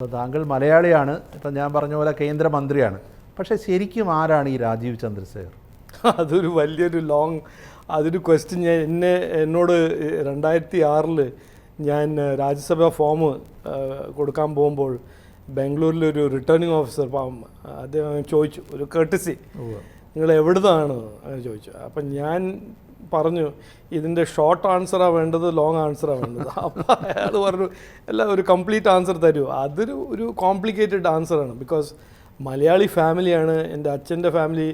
അപ്പോൾ താങ്കൾ മലയാളിയാണ് ഇപ്പം ഞാൻ പറഞ്ഞ പോലെ കേന്ദ്രമന്ത്രിയാണ്. പക്ഷേ ശരിക്കും ആരാണ് ഈ രാജീവ് ചന്ദ്രശേഖർ? അതൊരു വലിയൊരു ലോങ് അതൊരു ക്വസ്റ്റ്യൻ ഞാൻ എന്നെ എന്നോട് രണ്ടായിരത്തി ആറിൽ ഞാൻ രാജ്യസഭാ ഫോം കൊടുക്കാൻ പോകുമ്പോൾ ബാംഗ്ലൂരിൽ ഒരു റിട്ടേണിംഗ് ഓഫീസർ അദ്ദേഹം ചോദിച്ചു ഒരു കേട്ടസി നിങ്ങൾ എവിടുന്നാണ് ചോദിച്ചു. അപ്പം ഞാൻ പറഞ്ഞു ഇതിന്റെ ഷോർട്ട് ആൻസറാണ് വേണ്ടത് ലോങ് ആൻസറാണ് വേണ്ടത്. അപ്പോൾ അയാൾ പറഞ്ഞു അല്ല ഒരു കംപ്ലീറ്റ് ആൻസർ തരൂ. അതൊരു ഒരു കോംപ്ലിക്കേറ്റഡ് ആൻസറാണ് ബിക്കോസ് മലയാളി ഫാമിലിയാണ് എന്റെ അച്ഛന്റെ ഫാമിലി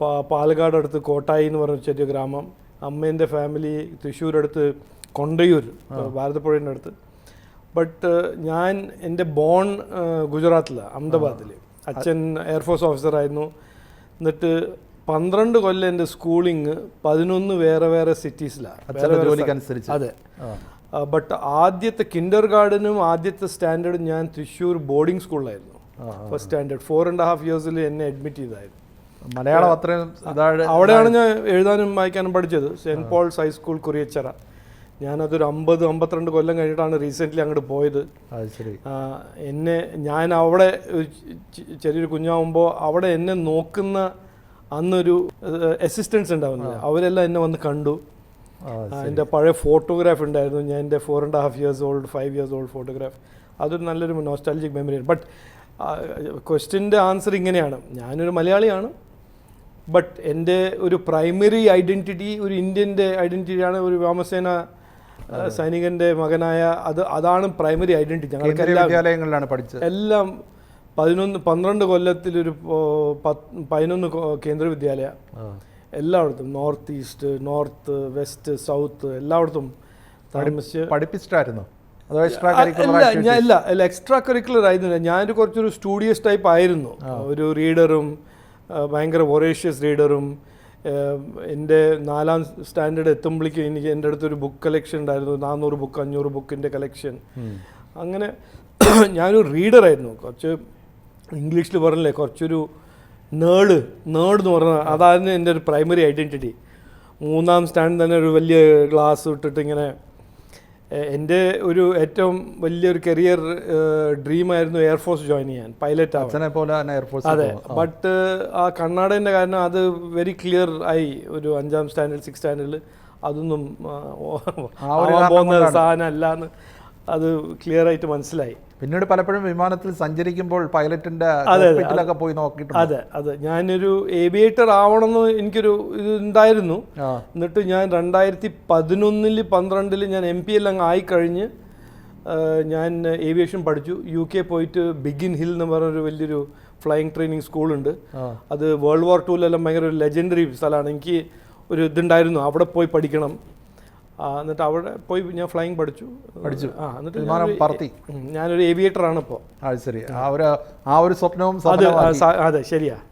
പാ പാലക്കാട് അടുത്ത് കോട്ടായി എന്ന് പറഞ്ഞ ചെറിയ ഗ്രാമം. അമ്മേന്റെ ഫാമിലി തൃശ്ശൂർ അടുത്ത് കൊണ്ടയൂർ ഭാരതപ്പുഴേന്റെ അടുത്ത്. ബട്ട് ഞാൻ എന്റെ ബോൺ ഗുജറാത്തിലാണ് അഹമ്മദാബാദിൽ അച്ഛൻ എയർഫോഴ്സ് ഓഫീസറായിരുന്നു എന്നിട്ട് പന്ത്രണ്ട് കൊല്ലം എന്റെ സ്കൂളിങ് പതിനൊന്ന് വേറെ വേറെ സിറ്റീസിലാണ് ജോലിക്കനുസരിച്ച്. അതെ. ബട്ട് ആദ്യത്തെ കിൻഡർ ഗാർഡനും ആദ്യത്തെ സ്റ്റാൻഡേർഡും ഞാൻ തൃശ്ശൂർ ബോർഡിംഗ് സ്കൂളിലായിരുന്നു first standard four and half ഇയേഴ്സിൽ എന്നെ അഡ്മിറ്റ് ചെയ്തായിരുന്നു. മലയാളം അത്രയും അവിടെയാണ് ഞാൻ എഴുതാനും വായിക്കാനും പഠിച്ചത്. Saint Paul's high school Kuriachira. ഞാനതൊരു അമ്പത് അമ്പത്തിരണ്ട് കൊല്ലം കഴിഞ്ഞിട്ടാണ് റീസെന്റ്ലി അങ്ങോട്ട് പോയത്. എന്നെ ഞാൻ അവിടെ ചെറിയൊരു കുഞ്ഞാവുമ്പോൾ അവിടെ എന്നെ നോക്കുന്ന അന്നൊരു അസിസ്റ്റൻസ് ഉണ്ടാവുന്നത് അവരെല്ലാം എന്നെ വന്ന് കണ്ടു. എന്റെ പഴയ ഫോട്ടോഗ്രാഫ് ഉണ്ടായിരുന്നു. ഞാൻ എന്റെ four and half years old five years old photograph അതൊരു നല്ലൊരു നോസ്റ്റാലജിക് മെമ്മറിയാണ് ബട്ട് ക്വസ്റ്റ്യന്റെ ആൻസർ ഇങ്ങനെയാണ്. ഞാനൊരു മലയാളിയാണ്. ബട്ട് എന്റെ ഒരു പ്രൈമറി ഐഡന്റിറ്റി ഒരു ഇന്ത്യന്റെ ഐഡന്റിറ്റിയാണ് ഒരു വ്യോമസേന സൈനികന്റെ മകനായ അത് അതാണ് പ്രൈമറി ഐഡന്റിറ്റി ഞങ്ങൾക്ക് വിദ്യാലയങ്ങളിലാണ് പഠിച്ചത്. എല്ലാം പതിനൊന്ന് പന്ത്രണ്ട് കൊല്ലത്തിലൊരു പതിനൊന്ന് കേന്ദ്ര വിദ്യാലയ. എല്ലായിടത്തും north east north west south എല്ലായിടത്തും പഠിപ്പിച്ചിട്ടായിരുന്നു? ഞാൻ ഇല്ല അല്ല എക്സ്ട്രാ കരിക്കുലർ ആയിരുന്നില്ല. ഞാനൊരു കുറച്ചൊരു സ്റ്റുഡിയസ് ടൈപ്പ് ആയിരുന്നു. ഒരു റീഡറും ഭയങ്കര വൊറേഷ്യസ് റീഡറും എന്റെ നാലാം സ്റ്റാൻഡേർഡ് എത്തുമ്പോഴേക്കും എനിക്ക് എന്റെ അടുത്തൊരു ബുക്ക് കളക്ഷൻ ഉണ്ടായിരുന്നു. നാനൂറ് ബുക്ക് അഞ്ഞൂറ് ബുക്കിന്റെ കളക്ഷൻ അങ്ങനെ ഞാനൊരു റീഡറായിരുന്നു കുറച്ച് ഇംഗ്ലീഷിൽ പറഞ്ഞില്ലേ കുറച്ചൊരു നേട് നേട് എന്ന് പറഞ്ഞാൽ അതായിരുന്നു എന്റെ ഒരു പ്രൈമറി ഐഡന്റിറ്റി മൂന്നാം സ്റ്റാൻഡ് തന്നെ ഒരു വലിയ ഗ്ലാസ് ഇട്ടിട്ട് ഇങ്ങനെ എന്റെ ഒരു ഏറ്റവും വലിയൊരു കരിയർ ഡ്രീമായിരുന്നു എയർഫോഴ്സ് ജോയിൻ ചെയ്യാൻ പൈലറ്റ് അച്ഛനെ പോലെ എയർഫോഴ്സ് അതെ ബട്ട് ആ. കണ്ണാടേന്റെ കാരണം അത് വെരി ക്ലിയർ ആയി ഒരു അഞ്ചാം സ്റ്റാൻഡേർഡ് സിക്സ് സ്റ്റാൻഡേർഡിൽ അതൊന്നും പോകുന്ന അല്ല എന്ന് അത് ക്ലിയർ ആയിട്ട് മനസ്സിലായി. പിന്നീട് പലപ്പോഴും വിമാനത്തിൽ സഞ്ചരിക്കുമ്പോൾ പൈലറ്റിന്റെ പോയി നോക്കിയിട്ടുണ്ട്. അതെ അതെ. ഞാനൊരു ഏവിയേറ്റർ ആവണമെന്ന് എനിക്കൊരു ഇത് ഉണ്ടായിരുന്നു. എന്നിട്ട് ഞാൻ രണ്ടായിരത്തി പതിനൊന്നിൽ പന്ത്രണ്ടിൽ ഞാൻ എം പി എൽ അങ്ങ് ആയിക്കഴിഞ്ഞ് ഞാൻ ഏവിയേഷൻ പഠിച്ചു. യു കെ പോയിട്ട് ബിഗിൻ ഹിൽ എന്ന് പറഞ്ഞൊരു വലിയൊരു ഫ്ലൈയിങ് ട്രെയിനിങ് സ്കൂളുണ്ട്. അത് വേൾഡ് വാർ ടൂലെല്ലാം ഭയങ്കര ഒരു ലെജൻഡറി സ്ഥലമാണ്. എനിക്ക് ഒരു ഇതുണ്ടായിരുന്നു. അവിടെ പോയി പഠിക്കണം. എന്നിട്ട് അവിടെ പോയി ഞാൻ ഫ്ലൈയിങ് പഠിച്ചു. പഠിച്ചു. ആ എന്നിട്ട് വിമാനം പറത്തി. ഞാനൊരു ഏവിയേറ്റർ ആണ് ഇപ്പോൾ അത് ശരി. ആ ഒരു ആ ഒരു സ്വപ്നവും ആ, അതെ ശരിയാ.